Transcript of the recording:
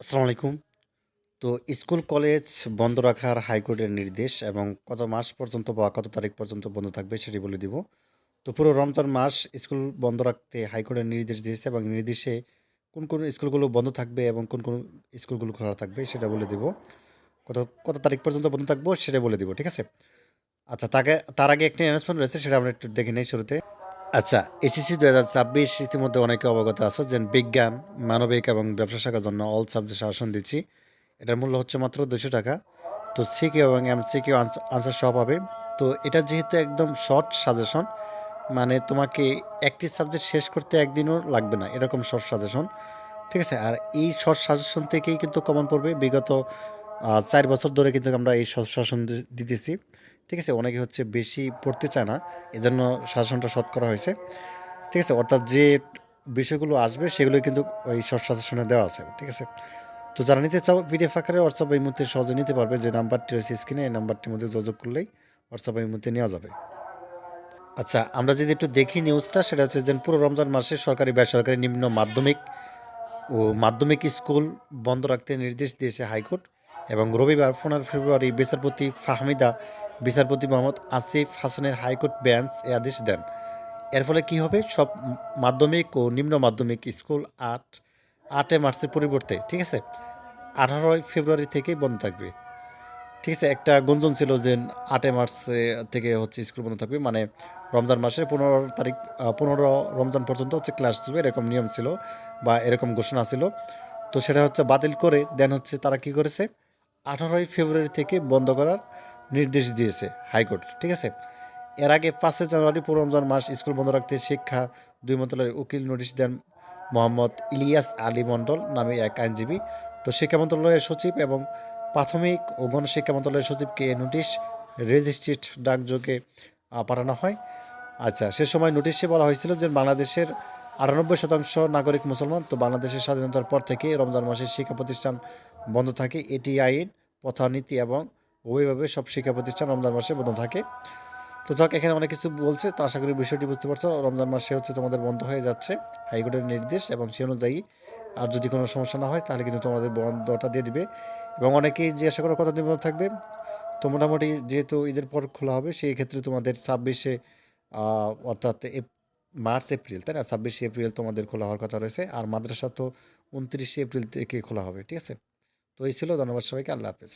আসসালামু আলাইকুম। তো স্কুল, কলেজ বন্ধ রাখার হাইকোর্টের নির্দেশ এবং কত মাস পর্যন্ত বা কত তারিখ পর্যন্ত বন্ধ থাকবে সেটি বলে দিব। তো পুরো রমজান মাস স্কুল বন্ধ রাখতে হাইকোর্টের নির্দেশ দিয়েছে এবং নির্দেশে কোন কোন স্কুলগুলো বন্ধ থাকবে এবং কোন কোন স্কুলগুলো খোলা থাকবে সেটা বলে দিব। কত কত তারিখ পর্যন্ত বন্ধ থাকব সেটা বলে দিব, ঠিক আছে? আচ্ছা তাকে, তার আগে একটি অ্যানাউন্সমেন্ট রয়েছে সেটা আমরা একটু দেখে নেই শুরুতে। আচ্ছা এসএসসি দু হাজার ছাব্বিশ ইতিমধ্যে অনেকে অবগত আছে যে বিজ্ঞান, মানবিক এবং ব্যবসা শাখার জন্য অল সাবজেক্ট আসন দিচ্ছি। এটার মূল্য হচ্ছে মাত্র দুশো টাকা। তো সিকিউ এবং এমসিকিউ আনসার সব হবে তো এটা যেহেতু একদম শর্ট সাজেশন মানে তোমাকে একটি সাবজেক্ট শেষ করতে একদিনও লাগবে না, এরকম শর্ট সাজেশন ঠিক আছে? আর এই শর্ট সাজেশন থেকেই কিন্তু কমন পড়বে। বিগত চার বছর ধরে কিন্তু আমরা এই শর্ট সাজেশন দিতেছি। ঠিক আছে, অনেকে হচ্ছে বেশি পড়তে চায় না, এজন্য সাজেশনটা শর্ট করা হয়েছে। ঠিক আছে, অর্থাৎ যে বিষয়গুলো আসবে সেগুলো কিন্তু ওই শর্ট সাজেশনে দেওয়া আছে, ঠিক আছে। তো যারা নিতে চাও, পিডিএফ আকারে হোয়াটসঅ্যাপ এই মুহূর্তে সহজে নিতে পারবে। যে নাম্বারটি রয়েছে স্ক্রিনে, এই নাম্বারটির মধ্যে যোগাযোগ করলেই হোয়াটসঅ্যাপ এই মুহূর্তে নেওয়া যাবে। আচ্ছা আমরা যদি একটু দেখি নিউজটা সেটা হচ্ছে যে পুরো রমজান মাসে সরকারি, বেসরকারি নিম্ন মাধ্যমিক ও মাধ্যমিক স্কুল বন্ধ রাখতে নির্দেশ দিয়েছে হাইকোর্ট এবং রবিবার, পনেরো ফেব্রুয়ারি বিচারপতি ফাহমিদা বিচারপতি মোহাম্মদ আসিফ হাসানের হাইকোর্ট বেঞ্চ এ আদেশ দেন। এর ফলে কি হবে? সব মাধ্যমিক ও নিম্ন মাধ্যমিক স্কুল আট, আটে মার্চের পরিবর্তে, ঠিক আছে? আঠারোই ফেব্রুয়ারি থেকেই বন্ধ থাকবে। ঠিক আছে, একটা গুঞ্জন ছিল যে আটই মার্চ থেকে হচ্ছে স্কুল বন্ধ থাকবে মানে রমজান মাসের পনেরো তারিখ পনেরো রমজান পর্যন্ত হচ্ছে ক্লাস চলবে এরকম নিয়ম ছিল বা এরকম ঘোষণা ছিল। তো সেটা হচ্ছে বাতিল করে দেন হচ্ছে তারা কি করেছে? আঠারোই ফেব্রুয়ারি থেকে বন্ধ করার নির্দেশ দিয়েছে হাইকোর্ট, ঠিক আছে? এর আগে পাঁচই জানুয়ারি পুরো রমজান মাস স্কুল বন্ধ রাখতে শিক্ষা দুই মন্ত্রণালয়ের উকিল নোটিশ দেন মোহাম্মদ ইলিয়াস আলী মণ্ডল নামে এক আইনজীবী। তো শিক্ষা মন্ত্রণালয়ের সচিব এবং প্রাথমিক ও গণশিক্ষা মন্ত্রণালয়ের সচিবকে এই নোটিশ রেজিস্ট্রিড ডাকযোগে পাঠানো হয়। আচ্ছা সে সময় নোটিশে বলা হয়েছিল যে বাংলাদেশের আটানব্বই শতাংশ নাগরিক মুসলমান। তো বাংলাদেশের স্বাধীনতার পর থেকে রমজান মাসে শিক্ষা প্রতিষ্ঠান বন্ধ থাকে। এটি আইন প্রথা নীতি এবং ওইভাবে সব শিক্ষা প্রতিষ্ঠান রমজান মাসে বন্ধ থাকে। তো যাক, এখানে অনেক কিছু বলছে, তো আশা করি বিষয়টি বুঝতে পারছ। রমজান মাসে হচ্ছে তোমাদের বন্ধ হয়ে যাচ্ছে হাইকোর্টের নির্দেশ এবং সে অনুযায়ী আর যদি কোনো সমস্যা না হয় তাহলে কিন্তু তোমাদের বন্ধটা দিয়ে দিবে। এবং অনেকেই জিজ্ঞাসা করার কথা বন্ধ থাকবে। তো মোটামুটি যেহেতু ঈদের পর খোলা হবে, সেই ক্ষেত্রে তোমাদের ছাব্বিশে অর্থাৎ মার্চ, এপ্রিল, তাই না? ছাব্বিশে এপ্রিল তোমাদের খোলা হওয়ার কথা রয়েছে। আর মাদ্রাসা তো উনত্রিশে এপ্রিল থেকে খোলা হবে, ঠিক আছে? তো এই ছিল, ধন্যবাদ সবাইকে, আল্লাহ হাফেজ।